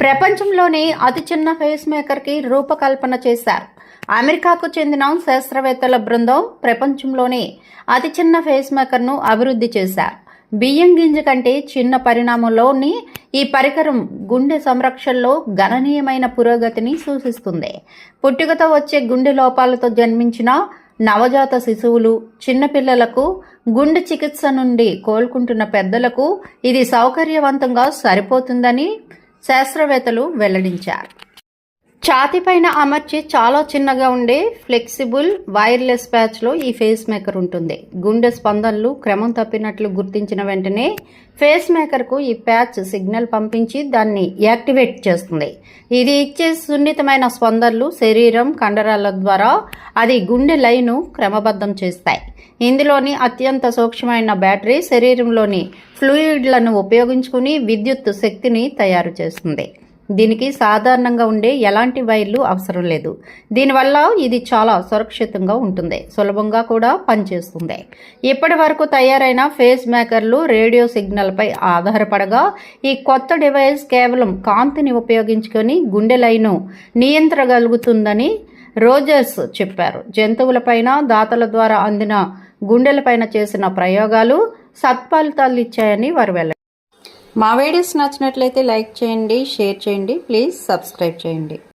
ప్రపంచంలోనే అతి చిన్న ఫేస్ మేకర్కి రూపకల్పన చేశారు. అమెరికాకు చెందిన శాస్త్రవేత్తల బృందం ప్రపంచంలోనే అతి చిన్న ఫేస్ మేకర్ను అభివృద్ధి చేశారు. బియ్యం గింజ కంటే చిన్న పరిణామంలోని ఈ పరికరం గుండె సంరక్షణలో గణనీయమైన పురోగతిని సూచిస్తుంది. పుట్టుకతో వచ్చే గుండె లోపాలతో జన్మించిన నవజాత శిశువులు చిన్నపిల్లలకు గుండె చికిత్స నుండి కోలుకుంటున్న పెద్దలకు ఇది సౌకర్యవంతంగా సరిపోతుందని శాస్త్రవేత్తలు వెల్లడించారు. ఛాతీపైన అమర్చి చాలా చిన్నగా ఉండే ఫ్లెక్సిబుల్ వైర్లెస్ ప్యాచ్లో ఈ ఫేస్ మేకర్ ఉంటుంది. గుండె స్పందనలు క్రమం తప్పినట్లు గుర్తించిన వెంటనే ఫేస్ మేకర్కు ఈ ప్యాచ్ సిగ్నల్ పంపించి దాన్ని యాక్టివేట్ చేస్తుంది. ఇది ఇచ్చే సున్నితమైన స్పందనలు శరీరం కండరాల ద్వారా అది గుండె లైను క్రమబద్ధం చేస్తాయి. ఇందులోని అత్యంత సూక్ష్మమైన బ్యాటరీ శరీరంలోని ఫ్లూయిడ్లను ఉపయోగించుకుని విద్యుత్ శక్తిని తయారు చేస్తుంది. దీనికి సాధారణంగా ఉండే ఎలాంటి వైర్లు అవసరం లేదు. దీనివల్ల ఇది చాలా సురక్షితంగా ఉంటుంది. సులభంగా కూడా పనిచేస్తుంది. ఇప్పటి వరకు తయారైన ఫేస్ మేకర్లు రేడియో సిగ్నల్పై ఆధారపడగా ఈ కొత్త డివైస్ కేవలం కాంతిని ఉపయోగించుకొని గుండె లైను నియంత్రగలుగుతుందని రోజర్స్ చెప్పారు. జంతువులపైన దాతల ద్వారా అందిన గుండెలపైన చేసిన ప్రయోగాలు సత్ఫలితాలు ఇచ్చాయని వారు వెళ్ళారు మా వీడియోస్ నచ్చినట్లయితే లైక్ చేయండి షేర్ చేయండి ప్లీజ్ సబ్స్క్రైబ్ చేయండి.